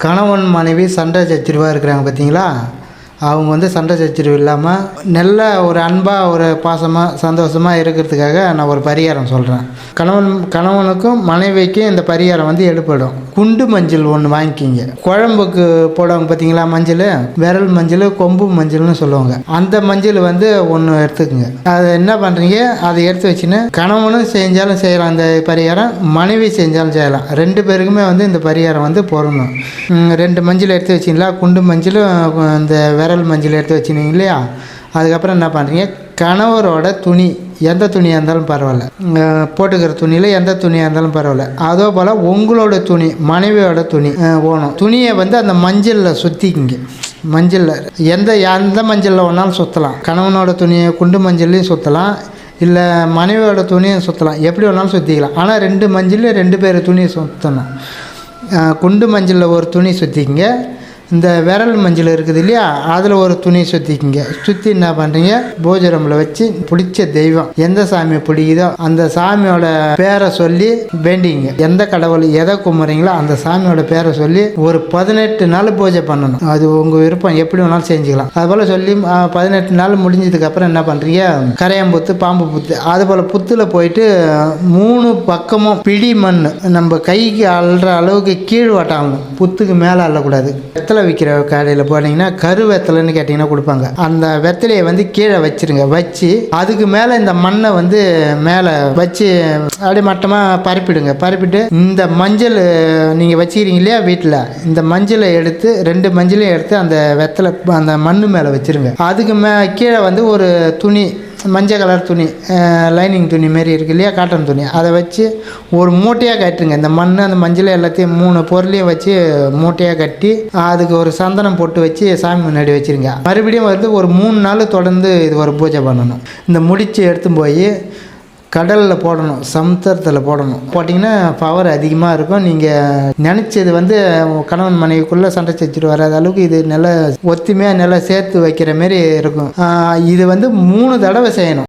கணவன் மனைவி சண்டை சச்சரவாக இருக்கிறாங்க பார்த்தீங்களா அவங்க வந்து சண்டை சச்சரவு இல்லாமல் நல்ல ஒரு அன்பாக ஒரு பாசமாக சந்தோஷமாக இருக்கிறதுக்காக நான் ஒரு பரிகாரம் சொல்கிறேன் கணவன் கணவனுக்கும் மனைவிக்கும் இந்த பரிகாரம் வந்து எடுப்படும் குண்டு மஞ்சள் ஒன்று வாங்கிக்கிங்க. குழம்புக்கு போடுவாங்க பார்த்தீங்களா மஞ்சள்? விரல் மஞ்சள் கொம்பு மஞ்சள்னு சொல்லுவாங்க. அந்த மஞ்சள் வந்து ஒன்று எடுத்துக்கோங்க. அதை என்ன பண்ணுறீங்க அதை எடுத்து வச்சுன்னு கணவனும் செஞ்சாலும் செய்யலாம் அந்த பரிகாரம் மனைவி செஞ்சாலும் செய்யலாம். ரெண்டு பேருக்குமே வந்து இந்த பரிகாரம் வந்து பொருந்தும். ரெண்டு மஞ்சள் எடுத்து வச்சிங்களா? குண்டு மஞ்சளும் இந்த விரல் மஞ்சள் எடுத்து வச்சுனீங்க இல்லையா? அதுக்கப்புறம் என்ன பண்ணுறீங்க கணவரோட துணி எந்த துணியாக இருந்தாலும் பரவாயில்ல. போட்டுக்கிற துணியில் எந்த துணியாக இருந்தாலும் பரவாயில்ல. அதே போல் உங்களோட துணி மனைவியோட துணி ஓணும். துணியை வந்து அந்த மஞ்சளில் சுற்றிக்கிங்க மஞ்சளில். எந்த எந்த மஞ்சளில் வேணாலும் சுற்றலாம் கணவனோட துணியை குண்டு மஞ்சள்லையும் சுற்றலாம் இல்லை மனைவியோட துணியை சுற்றலாம் எப்படி வேணாலும் சுற்றிக்கலாம் ஆனால் ரெண்டு மஞ்சள் ரெண்டு பேர் துணியை சுற்றணும் குண்டு மஞ்சளில் ஒரு துணி சுற்றிக்கிங்க இந்த விரல் மஞ்சள் இருக்குது இல்லையா? அதில் ஒரு துணி சுற்றிக்கிங்க சுற்றி என்ன பண்ணுறீங்க பூஜை ரூமில் வச்சு பிடிச்ச தெய்வம். எந்த சாமி பிடிக்குதோ அந்த சாமியோட பேரை சொல்லி வேண்டிங்க எந்த கடவுள் எதை கும்பிட்றீங்களோ அந்த சாமியோட பேரை சொல்லி ஒரு பதினெட்டு நாள் பூஜை பண்ணணும். அது உங்கள் விருப்பம். எப்படி வேணாலும் செஞ்சுக்கலாம். அதுபோல் சொல்லி பதினெட்டு நாள் முடிஞ்சதுக்கப்புறம் என்ன பண்ணுறீங்க கரையம்புத்து பாம்பு புத்து அதுபோல் புத்தில் போயிட்டு மூணு பக்கமும் பிடி மண் நம்ம கைக்கு அள்ளுற அளவுக்கு கீழ் வட்டாகணும் புத்துக்கு மேலே அள்ளக்கூடாது. எத்தனை வெத்தலை விற்கிற கடையில் போனீங்கன்னா கரு வெத்தலைன்னு கேட்டிங்கன்னா கொடுப்பாங்க. அந்த வெத்தலையை வந்து கீழே வச்சிருங்க. வச்சு அதுக்கு மேலே இந்த மண்ணை வந்து மேலே வச்சு அப்படியே மட்டமாக பரப்பிடுங்க. பரப்பிட்டு இந்த மஞ்சள் நீங்கள் வச்சுக்கிறீங்க இல்லையா வீட்டில் இந்த மஞ்சளை எடுத்து ரெண்டு மஞ்சளையும் எடுத்து அந்த வெத்தலை அந்த மண்ணு மேலே வச்சுருங்க. அதுக்கு மே கீழே வந்து ஒரு துணி மஞ்சள் கலர் துணி லைனிங் துணி மாரி இருக்கு இல்லையா காட்டன் துணி. அதை வச்சு ஒரு மூட்டையாக கட்டுங்க. இந்த மண் அந்த மஞ்சள் எல்லாத்தையும் மூணு பொருளையும் வச்சு மூட்டையாக கட்டி அதுக்கு ஒரு சந்தனம் போட்டு வச்சு சாமி முன்னாடி வச்சுருங்க. மறுபடியும் வந்து ஒரு மூணு நாள் தொடர்ந்து இது ஒரு பூஜை பண்ணணும். இந்த முடிச்சு எடுத்து போய் கடலில் போடணும் சமுத்திரத்தில் போடணும். போட்டிங்கன்னா பவர் அதிகமாக இருக்கும். நீங்கள் நினச்சது வந்து கணவன் மனைவிக்குள்ளே சண்டை செஞ்சுட்டு வராத அளவுக்கு இது நல்லா ஒத்துமையாக நல்லா சேர்த்து வைக்கிற மாரி இருக்கும். இது வந்து மூணு தடவை செய்யணும்.